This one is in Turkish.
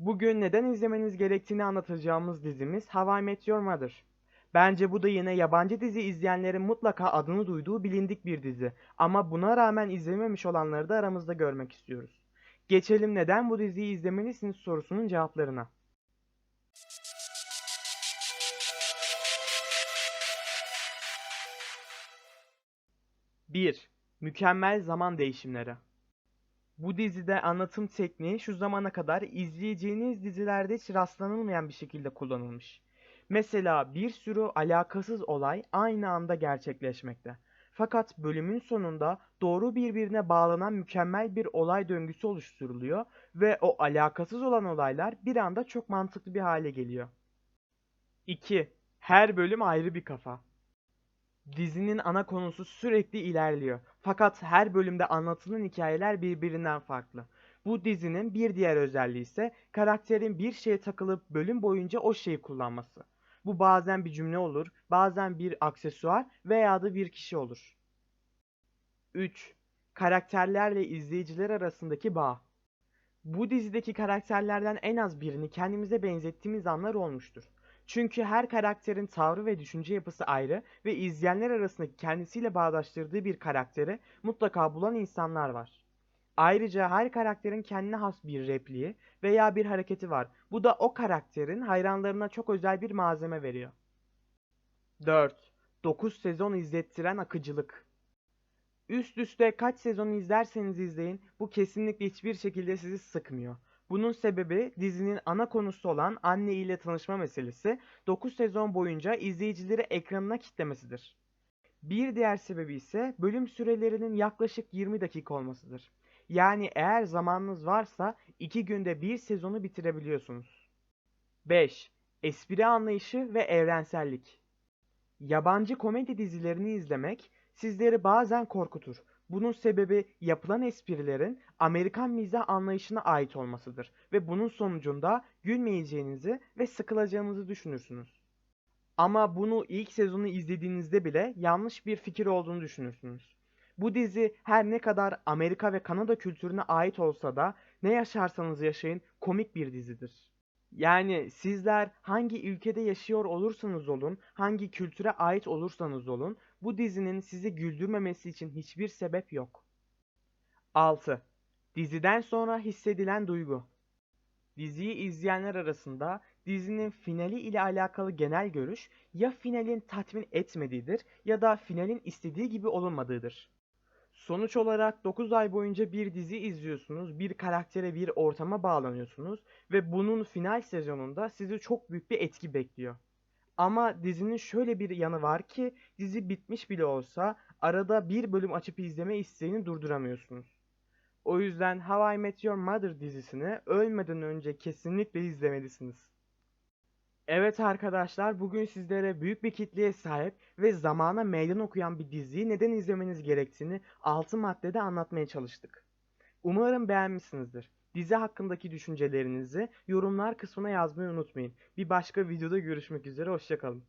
Bugün neden izlemeniz gerektiğini anlatacağımız dizimiz How I Met Your Mother. Bence bu da yine yabancı dizi izleyenlerin mutlaka adını duyduğu bilindik bir dizi. Ama buna rağmen izlememiş olanları da aramızda görmek istiyoruz. Geçelim neden bu diziyi izlemelisiniz sorusunun cevaplarına. 1. Mükemmel zaman değişimleri. Bu dizide anlatım tekniği şu zamana kadar izleyeceğiniz dizilerde hiç rastlanılmayan bir şekilde kullanılmış. Mesela bir sürü alakasız olay aynı anda gerçekleşmekte. Fakat bölümün sonunda doğru birbirine bağlanan mükemmel bir olay döngüsü oluşturuluyor ve o alakasız olan olaylar bir anda çok mantıklı bir hale geliyor. 2. Her bölüm ayrı bir kafa. Dizinin ana konusu sürekli ilerliyor. Fakat her bölümde anlatılan hikayeler birbirinden farklı. Bu dizinin bir diğer özelliği ise karakterin bir şeye takılıp bölüm boyunca o şeyi kullanması. Bu bazen bir cümle olur, bazen bir aksesuar veya da bir kişi olur. 3. Karakterlerle izleyiciler arasındaki bağ. Bu dizideki karakterlerden en az birini kendimize benzettiğimiz anlar olmuştur. Çünkü her karakterin tavrı ve düşünce yapısı ayrı ve izleyenler arasındaki kendisiyle bağdaştırdığı bir karakteri mutlaka bulan insanlar var. Ayrıca her karakterin kendine has bir repliği veya bir hareketi var. Bu da o karakterin hayranlarına çok özel bir malzeme veriyor. 4. 9 sezon izlettiren akıcılık. Üst üste kaç sezon izlerseniz izleyin bu kesinlikle hiçbir şekilde sizi sıkmıyor. Bunun sebebi dizinin ana konusu olan anne ile tanışma meselesi 9 sezon boyunca izleyicileri ekranına kitlemesidir. Bir diğer sebebi ise bölüm sürelerinin yaklaşık 20 dakika olmasıdır. Yani eğer zamanınız varsa 2 günde bir sezonu bitirebiliyorsunuz. 5. Espri anlayışı ve evrensellik. Yabancı komedi dizilerini izlemek sizleri bazen korkutur. Bunun sebebi yapılan esprilerin Amerikan mizah anlayışına ait olmasıdır ve bunun sonucunda gülmeyeceğinizi ve sıkılacağınızı düşünürsünüz. Ama bunu ilk sezonu izlediğinizde bile yanlış bir fikir olduğunu düşünürsünüz. Bu dizi her ne kadar Amerika ve Kanada kültürüne ait olsa da ne yaşarsanız yaşayın komik bir dizidir. Yani sizler hangi ülkede yaşıyor olursanız olun, hangi kültüre ait olursanız olun, bu dizinin sizi güldürmemesi için hiçbir sebep yok. 6. Diziden sonra hissedilen duygu. Diziyi izleyenler arasında dizinin finali ile alakalı genel görüş ya finalin tatmin etmediğidir ya da finalin istediği gibi olunmadığıdır. Sonuç olarak 9 ay boyunca bir dizi izliyorsunuz, bir karaktere, bir ortama bağlanıyorsunuz ve bunun final sezonunda sizi çok büyük bir etki bekliyor. Ama dizinin şöyle bir yanı var ki dizi bitmiş bile olsa arada bir bölüm açıp izleme isteğini durduramıyorsunuz. O yüzden How I Met Your Mother dizisini ölmeden önce kesinlikle izlemelisiniz. Evet arkadaşlar bugün sizlere büyük bir kitleye sahip ve zamana meydan okuyan bir diziyi neden izlemeniz gerektiğini 6 maddede anlatmaya çalıştık. Umarım beğenmişsinizdir. Dizi hakkındaki düşüncelerinizi yorumlar kısmına yazmayı unutmayın. Bir başka videoda görüşmek üzere hoşçakalın.